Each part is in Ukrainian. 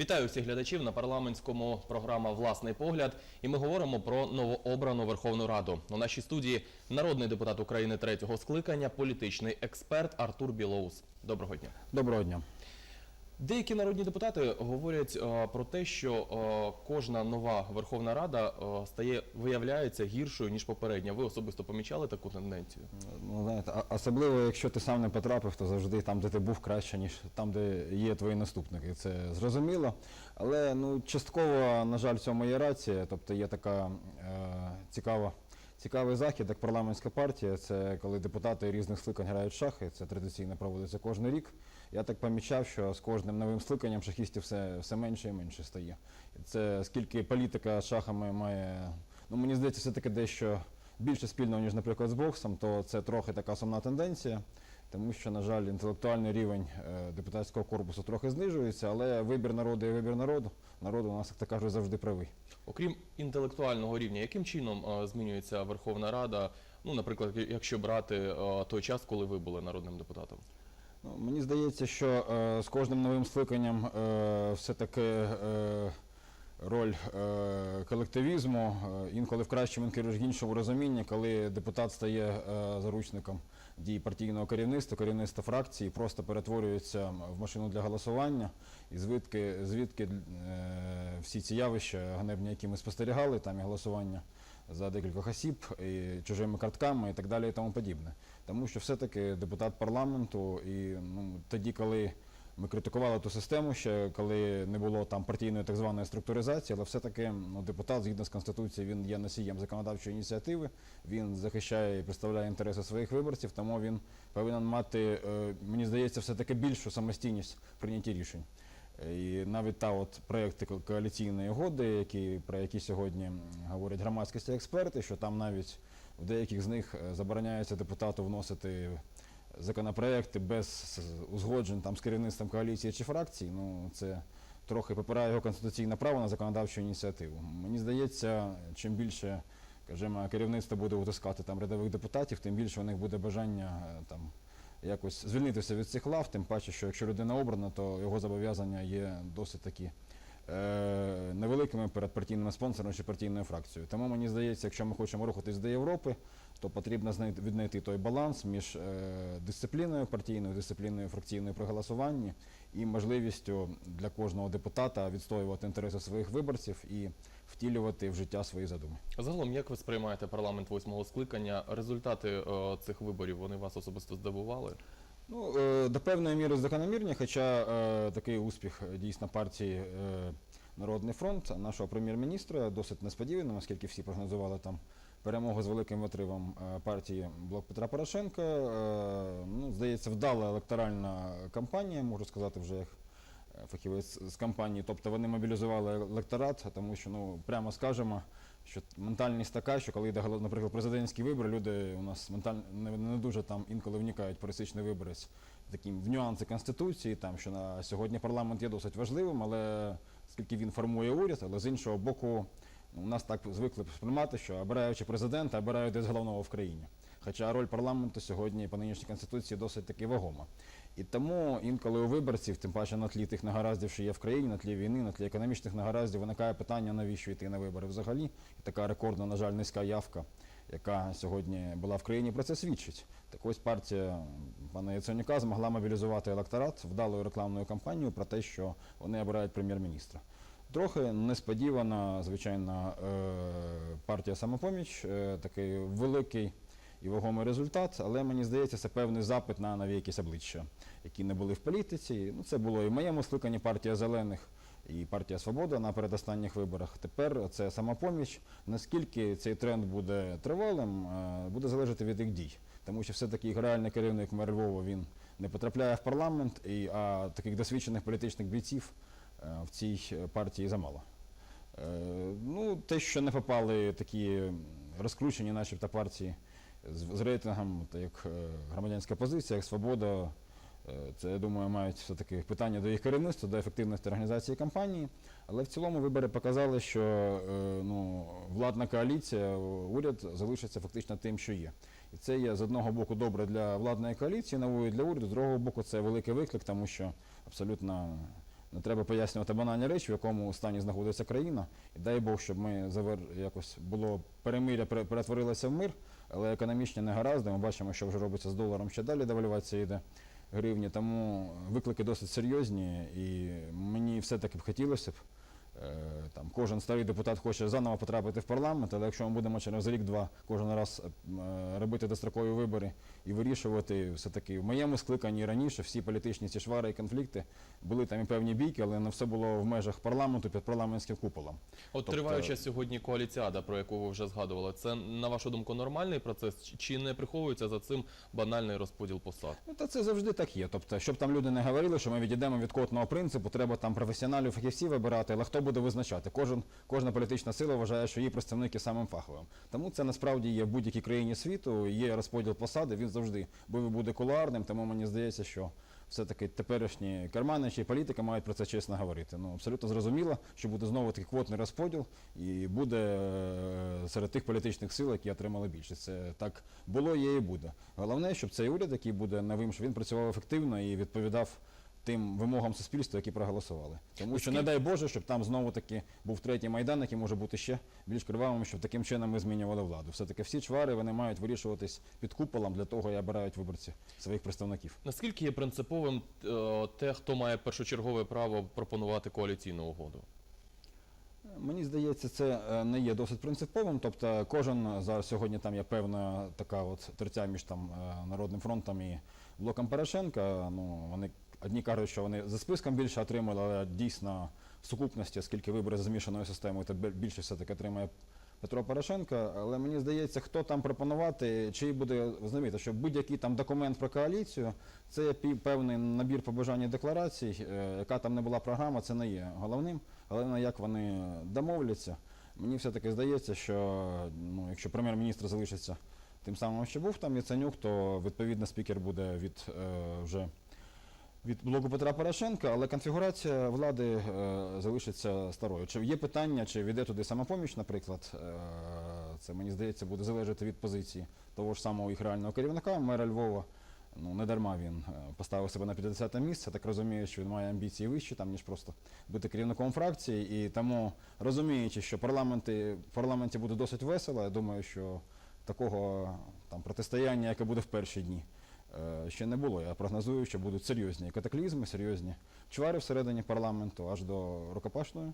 Вітаю всіх глядачів на парламентському програма Власний погляд. І ми говоримо про новообрану Верховну Раду. У нашій студії народний депутат України третього скликання, політичний експерт Артур Білоус. Доброго дня. Доброго дня. Деякі народні депутати говорять е, про те, що е, кожна нова Верховна Рада е, стає виявляється гіршою ніж попередня. Ви особисто помічали таку тенденцію? Ну, знаєте, а- особливо, якщо ти сам не потрапив, то завжди там, де ти був, краще, ніж там, де є твої наступники. Це зрозуміло. Але ну, частково, на жаль, в цьому є рація. Тобто є така е, цікава. Цікавий захід, як парламентська партія, це коли депутати різних скликань грають шахи. Це традиційно проводиться кожен рік. Я так помічав, що з кожним новим скликанням шахістів все, все менше і менше стає. Це скільки політика з шахами має, ну мені здається, все-таки дещо більше спільного, ніж, наприклад, з боксом, то це трохи така сумна тенденція, тому що, на жаль, інтелектуальний рівень е, депутатського корпусу трохи знижується, але вибір народу і вибір народу. Народ у нас, як то кажуть, завжди правий. Окрім інтелектуального рівня, яким чином е, змінюється Верховна Рада? Ну, наприклад, якщо брати е, той час, коли ви були народним депутатом? Ну, мені здається, що е, з кожним новим скликанням е, все-таки е, роль колективізму, інколи в кращому, інколи в іншому розумінні, коли депутат стає заручником дій партійного керівництва, керівництва фракції, просто перетворюється в машину для голосування, і звідки, звідки всі ці явища, ганебні, які ми спостерігали, там і голосування за декількох осіб, і чужими картками і так далі і тому подібне. Тому що все-таки депутат парламенту, і ну, тоді, коли ми критикували ту систему ще, коли не було там партійної так званої структуризації, але все-таки ну, депутат, згідно з Конституцією, він є носієм законодавчої ініціативи, він захищає і представляє інтереси своїх виборців, тому він повинен мати, е, мені здається, все-таки більшу самостійність в прийнятті рішень. І навіть та от проекти коаліційної угоди, які, про які сьогодні говорять громадськості експерти, що там навіть в деяких з них е, забороняється депутату вносити законопроекти без узгоджень там з керівництвом коаліції чи фракції. Ну це трохи попирає його конституційне право на законодавчу ініціативу. Мені здається, чим більше скажімо, керівництво буде утискати там рядових депутатів, тим більше у них буде бажання е, там якось звільнитися від цих лав, тим паче, що якщо людина обрана, то його зобов'язання є досить такі невеликими перед партійними спонсорами чи партійною фракцією. Тому мені здається, якщо ми хочемо рухатись до Європи, то потрібно віднайти той баланс між е, дисципліною партійною, дисципліною фракційною при голосуванні і можливістю для кожного депутата відстоювати інтереси своїх виборців і втілювати в життя свої задуми. Загалом, як ви сприймаєте парламент восьмого скликання? Результати е, цих виборів вони вас особисто здивували? Ну, е, до певної міри закономірні, хоча е, такий успіх е, дійсно партії Народний фронт нашого прем'єр-міністра досить несподіваний, оскільки всі прогнозували там перемогу з великим витривом е, партії Блок Петра Порошенка. Ну, здається, вдала електоральна кампанія, можу сказати, вже як фахівець з кампанії. Тобто вони мобілізували електорат, тому що, ну, прямо скажемо, що ментальність така, що коли йде, наприклад, президентські вибори, люди у нас ментально не, не дуже там інколи вникають пересічний виборець. Такі в нюанси конституції, там що на сьогодні парламент є досить важливим, але оскільки він формує уряд, але з іншого боку, у нас так звикли сприймати, що обираючи президента, обирають десь головного в країні. Хоча роль парламенту сьогодні по нинішній конституції досить таки вагома. І тому інколи у виборців, тим паче на тлі тих негараздів, що є в країні, на тлі війни, на тлі економічних негараздів, виникає питання, навіщо йти на вибори взагалі. І така рекордна, на жаль, низька явка, яка сьогодні була в країні, про це свідчить. Так ось партія пана Яценюка змогла мобілізувати електорат вдалою рекламною кампанією про те, що вони обирають прем'єр-міністра. Трохи несподівана, звичайно, е, партія самопоміч, е, такий великий і вагомий результат, але мені здається, це певний запит на нові якісь обличчя, які не були в політиці. Ну, це було і в моєму скликанні партія зелених. І партія Свобода на передостанніх виборах. Тепер це самопоміч. Наскільки цей тренд буде тривалим, е, буде залежати від їх дій. Тому що все-таки їх реальний керівник мер Львова він не потрапляє в парламент, і, а таких досвідчених політичних бійців в цій е, партії замало. Е, Ну, те, що не попали такі розкручені, начебто партії з, рейтингом, як е, громадянська позиція, як свобода, е, це, я думаю, мають все-таки питання до їх керівництва, до ефективності організації кампанії. Але в цілому вибори показали, що е, ну, владна коаліція, уряд залишиться фактично тим, що є. І це є з одного боку добре для владної коаліції, нової для уряду, з другого боку, це великий виклик, тому що абсолютно Не треба пояснювати банальні речі, в якому стані знаходиться країна. І дай Бог, щоб ми завер якось було перемиря, перетворилося в мир, але економічні негаразди. Ми бачимо, що вже робиться з доларом ще далі девальвація йде гривні. Тому виклики досить серйозні, і мені все-таки б хотілося б. е, Там кожен старий депутат хоче заново потрапити в парламент, але якщо ми будемо через рік-два кожен раз е, робити дострокові вибори і вирішувати все-таки в моєму скликанні раніше всі політичні ці швари і конфлікти були там і певні бійки, але не все було в межах парламенту під парламентським куполом. От Тобто- триваюча сьогодні коаліціада, про яку ви вже згадували, це на вашу думку нормальний процес, чи- не приховується за цим банальний розподіл посад? Ну, та це завжди так є. Тобто, щоб там люди не говорили, що ми відійдемо від котного принципу, треба там професіоналів, фахівців вибирати, але хто буде визначати? Кожен, кожна політична сила вважає, що її представник є самим фаховим. Тому це насправді є в будь-якій країні світу, є розподіл посади, він завжди був буде кулуарним, тому мені здається, що все-таки теперішні карманичі і політики мають про це чесно говорити. Ну, абсолютно зрозуміло, що буде знову такий квотний розподіл і буде е, серед тих політичних сил, які отримали більшість. Це так було, є і буде. Головне, щоб цей уряд, який буде новим, щоб він працював ефективно і відповідав тим вимогам суспільства, які проголосували. Тому що, не дай Боже, щоб там знову таки був третій майдан, який може бути ще більш кривавим, щоб таким чином ми змінювали владу. Все-таки всі чвари вони мають вирішуватись під куполом, для того і обирають виборці своїх представників. Наскільки є принциповим е, те, хто має першочергове право пропонувати коаліційну угоду? Мені здається, це е, не є досить принциповим. Тобто, кожен зараз сьогодні там є певна така от тертя між там е, Народним фронтом і блоком Порошенка. Ну вони одні кажуть, що вони за списком більше отримали, але дійсно в сукупності, оскільки вибори за змішаною системою, то більше все таки отримає Петро Порошенко. Але мені здається, хто там пропонувати, чи буде розумієте, що будь-який там документ про коаліцію, це певний набір побажань і декларацій, е, яка там не була програма, це не є головним. Головне, як вони домовляться. Мені все-таки здається, що ну, якщо прем'єр-міністр залишиться тим самим, що був там Яценюк, то відповідно спікер буде від е, вже від блоку Петра Порошенка, але конфігурація влади е, залишиться старою. Чи є питання, чи війде туди самопоміч, наприклад, е, це мені здається буде залежати від позиції того ж самого їх реального керівника, мера Львова. Ну, не дарма він е, поставив себе на 50-те місце. Так розумію, що він має амбіції вищі, там, ніж просто бути керівником фракції. І тому, розуміючи, що парламенти, в парламенті буде досить весело, я думаю, що такого там, протистояння, яке буде в перші дні, ще не було. Я прогнозую, що будуть серйозні катаклізми, серйозні чвари всередині парламенту аж до рукопашної.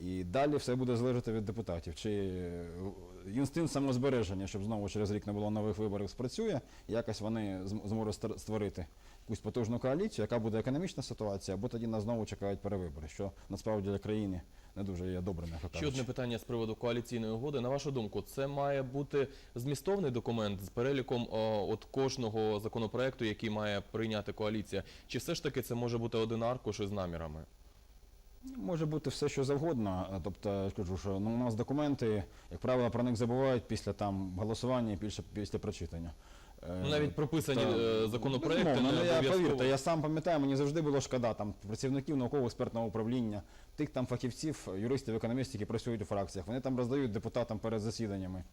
І далі все буде залежати від депутатів. Чи е, інстинкт самозбереження, щоб знову через рік не було нових виборів, спрацює, якось вони зможуть створити якусь потужну коаліцію, яка буде економічна ситуація, або тоді нас знову чекають перевибори, що насправді для країни не дуже є добре, Ще одне питання з приводу коаліційної угоди. На вашу думку, це має бути змістовний документ з переліком о, от кожного законопроекту, який має прийняти коаліція? Чи все ж таки це може бути один аркуш із намірами? Може бути все, що завгодно. Тобто, я кажу, що ну, у нас документи, як правило, про них забувають після там голосування і після, після прочитання. Ну, Навіть прописані е, законопроекти Безумовно, не ну, я обов'язково. повірте, я сам пам'ятаю, мені завжди було шкода там працівників науково-експертного управління, тих там фахівців, юристів, економістів, які працюють у фракціях. Вони там роздають депутатам перед засіданнями.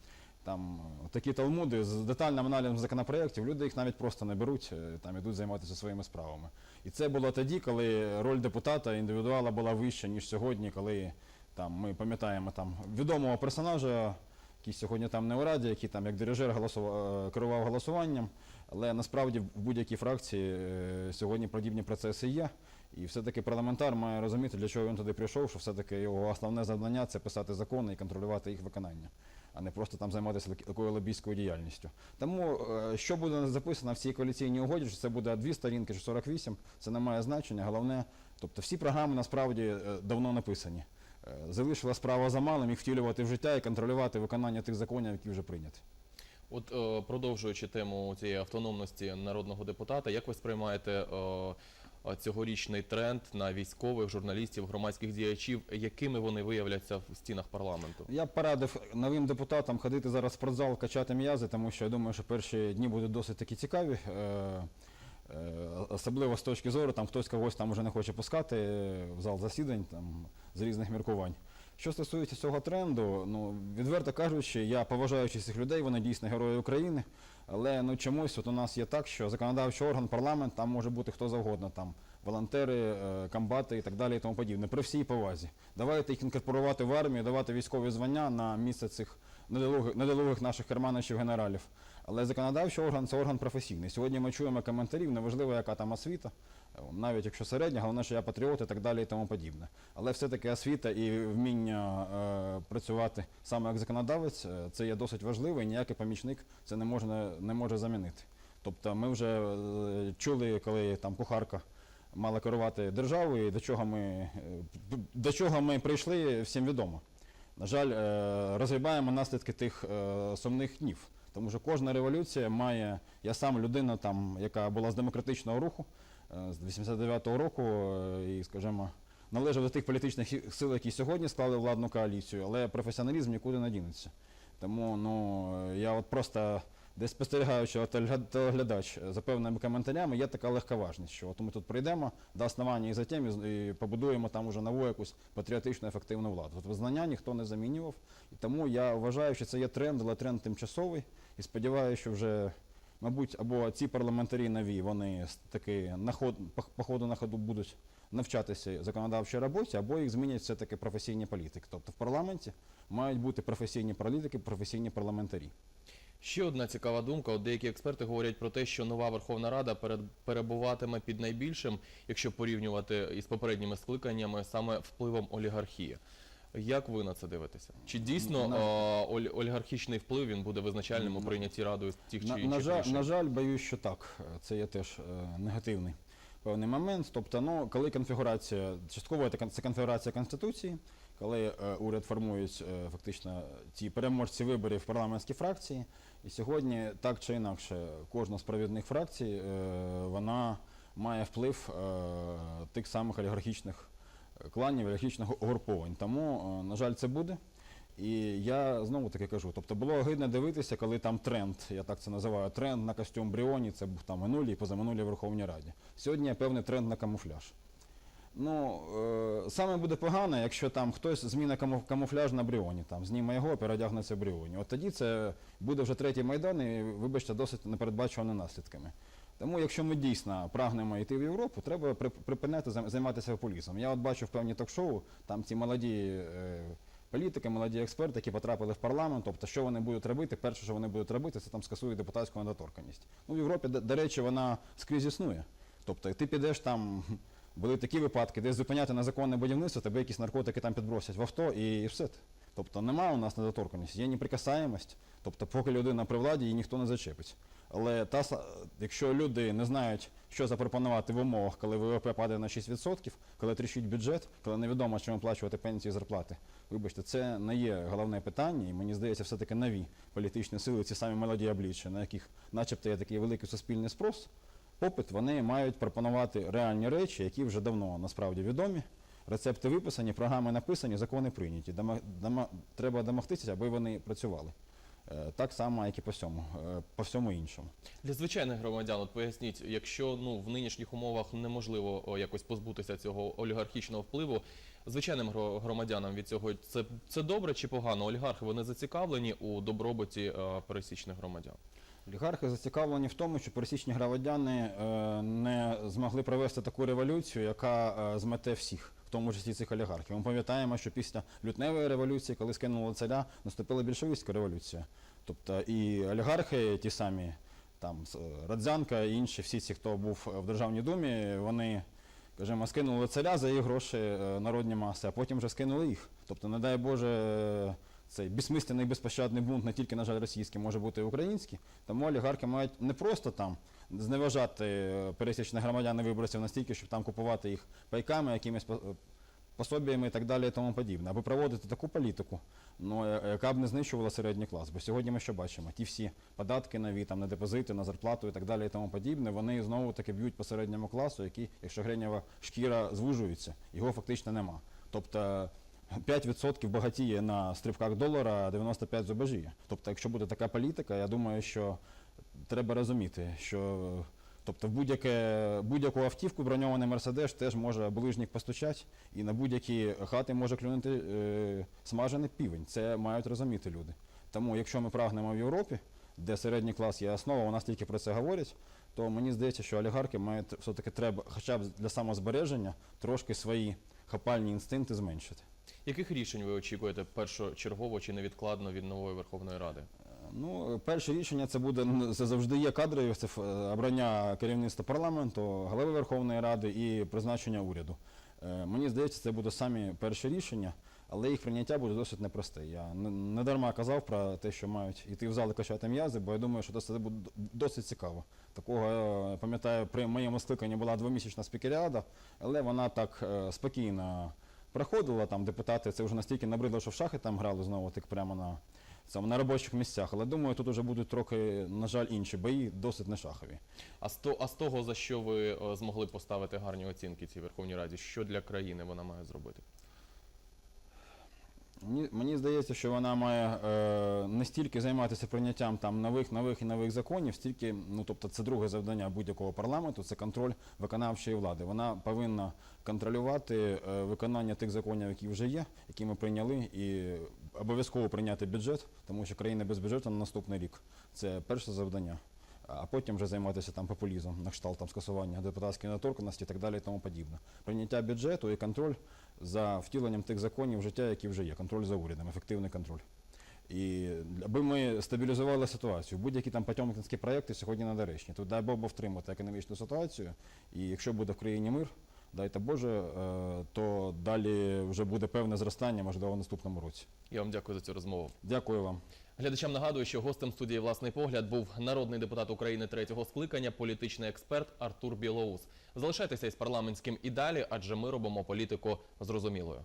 Там е, такі талмуди з детальним аналізом законопроєктів, люди їх навіть просто не беруть, е, там ідуть займатися своїми справами. І це було тоді, коли роль депутата індивідуала була вища, ніж сьогодні, коли там ми пам'ятаємо там відомого персонажа, який сьогодні там не у раді, який там як дирижер голосував, е, керував голосуванням. Але насправді в будь-якій фракції е, сьогодні подібні процеси є. І все-таки парламентар має розуміти, для чого він туди прийшов, що все-таки його основне завдання це писати закони і контролювати їх виконання, а не просто там займатися такою лобійською діяльністю. Тому е, що буде записано в цій коаліційній угоді, чи це буде дві сторінки, чи 48, це не має значення. Головне, тобто всі програми насправді давно написані. Е, Залишила справа за малим їх втілювати в життя і контролювати виконання тих законів, які вже прийняті. От е, продовжуючи тему цієї автономності народного депутата, як ви сприймаєте е, цьогорічний тренд на військових, журналістів, громадських діячів, якими вони виявляться в стінах парламенту? Я б порадив новим депутатам ходити зараз в спортзал, качати м'язи, тому що я думаю, що перші дні будуть досить такі цікаві. Е, Особливо з точки зору, там хтось когось там вже не хоче пускати е, в зал засідань там, з різних міркувань. Що стосується цього тренду, ну відверто кажучи, я поважаючи цих людей, вони дійсно герої України. Але ну чомусь от у нас є так, що законодавчий орган, парламент, там може бути хто завгодно, там волонтери, е, комбати і так далі і тому подібне. При всій повазі. Давайте їх інкорпорувати в армію, давати військові звання на місце цих недолугих, недолугих наших керманичів генералів. Але законодавчий орган це орган професійний. Сьогодні ми чуємо коментарів, неважливо, яка там освіта, е, навіть якщо середня, головне, що я патріот і так далі і тому подібне. Але все-таки освіта і вміння е, працювати саме як законодавець, е, це є досить важливо, і ніякий помічник це не може, не може замінити. Тобто ми вже е, чули, коли там кухарка мала керувати державою, і до чого ми, до чого ми прийшли, всім відомо. На жаль, розгрібаємо наслідки тих сумних днів. Тому що кожна революція має, я сам людина, там, яка була з демократичного руху е, з 89-го року, е, і, скажімо, належав до тих політичних сил, які сьогодні склали владну коаліцію, але професіоналізм нікуди не дінеться. Тому ну, е, я от просто десь спостерігаючи от телеглядач за певними коментарями, є така легковажність, що от ми тут прийдемо до основання і затем і, побудуємо там уже нову якусь патріотичну ефективну владу. От визнання ніхто не замінював. І тому я вважаю, що це є тренд, але тренд тимчасовий. І сподіваюся, що вже, мабуть, або ці парламентарі нові, вони таки на ход, по, ходу на ходу будуть навчатися законодавчій роботі, або їх змінять все-таки професійні політики. Тобто в парламенті мають бути професійні політики, професійні парламентарі. Ще одна цікава думка. От деякі експерти говорять про те, що нова Верховна Рада перебуватиме під найбільшим, якщо порівнювати із попередніми скликаннями, саме впливом олігархії. Як ви на це дивитеся? Чи дійсно На- оль- олігархічний вплив він буде визначальним у прийнятті радою тих чи інших на, на жаль, боюсь, що так. Це є теж е, негативний певний момент. Тобто, ну, коли конфігурація, частково це конфігурація Конституції, коли е, уряд формують е, фактично ті переможці виборів в парламентські фракції, і сьогодні так чи інакше кожна з провідних фракцій е, вона має вплив тих самих олігархічних кланів, олігархічних угруповань. Тому, на жаль, це буде. І я знову таки кажу, тобто було огидно дивитися, коли там тренд, я так це називаю, тренд на костюм Бріоні, це був там минулій і позаминулій Верховній Раді. Сьогодні є певний тренд на камуфляж. Ну, е, саме буде погано, якщо там хтось зміни каму- камуфляж на Бріоні, там зніме його, переодягнеться в Бріоні. От тоді це буде вже третій майдан і, вибачте, досить непередбачуваними наслідками. Тому, якщо ми дійсно прагнемо йти в Європу, треба при- припиняти займ- займатися популізмом. Я от бачу в певні ток-шоу, там ці молоді е, політики, молоді експерти, які потрапили в парламент, тобто, що вони будуть робити, перше, що вони будуть робити, це там скасують депутатську недоторканність. Ну, в Європі, до, до речі, вона скрізь існує. Тобто, ти підеш там, були такі випадки, десь зупиняти незаконне будівництво, тебе якісь наркотики там підбросять в авто і, і все. Тобто немає у нас недоторканності, є неприкасаємость. Тобто, поки людина при владі, її ніхто не зачепить. Але та, якщо люди не знають, що запропонувати в умовах, коли ВВП падає на 6%, коли тріщить бюджет, коли невідомо, чим оплачувати пенсії і зарплати, вибачте, це не є головне питання, і мені здається, все-таки нові політичні сили, ці самі молоді обличчя, на яких начебто є такий великий суспільний спрос, попит, вони мають пропонувати реальні речі, які вже давно насправді відомі. Рецепти виписані, програми написані, закони прийняті. Дома, дома, треба домогтися, аби вони працювали. Е, Так само, як і по всьому, е, по всьому іншому. Для звичайних громадян, от поясніть, якщо ну в нинішніх умовах неможливо якось позбутися цього олігархічного впливу, звичайним громадянам від цього це, це добре чи погано? Олігархи вони зацікавлені у добробуті е, пересічних громадян. Олігархи зацікавлені в тому, що пересічні громадяни е, не змогли провести таку революцію, яка е, змете всіх, в тому числі цих олігархів. Ми пам'ятаємо, що після лютневої революції, коли скинули царя, наступила більшовицька революція. Тобто і олігархи, ті самі там Радзянка і інші, всі ці, хто був в Державній думі, вони. Скажімо, скинули царя за їх гроші е, народні маси, а потім вже скинули їх. Тобто, не дай Боже, е, цей безсмисленний безпощадний бунт не тільки, на жаль, російський, може бути і український. Тому олігархи мають не просто там зневажати е, пересічних громадян і виборців настільки, щоб там купувати їх пайками, якимись е, пособіями і так далі і тому подібне, аби проводити таку політику, ну, е, яка б не знищувала середній клас. Бо сьогодні ми що бачимо? Ті всі податки нові, там, на депозити, на зарплату і так далі і тому подібне, вони знову таки б'ють по середньому класу, який, якщо гренєва шкіра звужується, його фактично нема. Тобто 5% багатіє на стрибках долара, а 95% зубожіє. Тобто, якщо буде така політика, я думаю, що треба розуміти, що тобто в будь-яку автівку броньований мерседес теж може ближніх постучати, і на будь-які хати може клюнути е, смажений півень. Це мають розуміти люди. Тому, якщо ми прагнемо в Європі, де середній клас є основа, у нас тільки про це говорять, то мені здається, що олігархи мають все-таки треба, хоча б для самозбереження, трошки свої хапальні інстинкти зменшити. Яких рішень ви очікуєте першочергово чи невідкладно від нової Верховної Ради? Ну, перше рішення це буде це завжди є кадрові, це обрання керівництва парламенту, голови Верховної Ради і призначення уряду. Е, Мені здається, це буде самі перші рішення, але їх прийняття буде досить непросте. Я не- дарма казав про те, що мають йти в зал і качати м'язи, бо я думаю, що це буде досить цікаво. Такого е, пам'ятаю, при моєму скликанні була двомісячна спікеріада, але вона так е, спокійно проходила. Там депутати це вже настільки набридло, що в шахи там грали знову так прямо на саме на робочих місцях. Але думаю, тут вже будуть трохи, на жаль, інші бої, досить не шахові. А з, то, а з того, за що ви е, змогли поставити гарні оцінки цій Верховній Раді, що для країни вона має зробити? Мені, мені здається, що вона має е, не стільки займатися прийняттям там нових, нових і нових законів, стільки, ну тобто, це друге завдання будь-якого парламенту, це контроль виконавчої влади. Вона повинна контролювати е, виконання тих законів, які вже є, які ми прийняли, і обов'язково прийняти бюджет, тому що країна без бюджету на наступний рік. Це перше завдання. А потім вже займатися там популізмом, на кшталт там скасування депутатської недоторканності і так далі і тому подібне. Прийняття бюджету і контроль за втіленням тих законів життя, які вже є. Контроль за урядом, ефективний контроль. І аби ми стабілізували ситуацію, будь-які там потьомкінські проекти сьогодні недоречні. Тут дай Бог втримати економічну ситуацію, і якщо буде в країні мир, дайте Боже, е, то далі вже буде певне зростання, можливо, в наступному році. Я вам дякую за цю розмову. Дякую вам. Глядачам нагадую, що гостем студії власний погляд був народний депутат України третього скликання, політичний експерт Артур Білоус. Залишайтеся із парламентським і далі, адже ми робимо політику зрозумілою.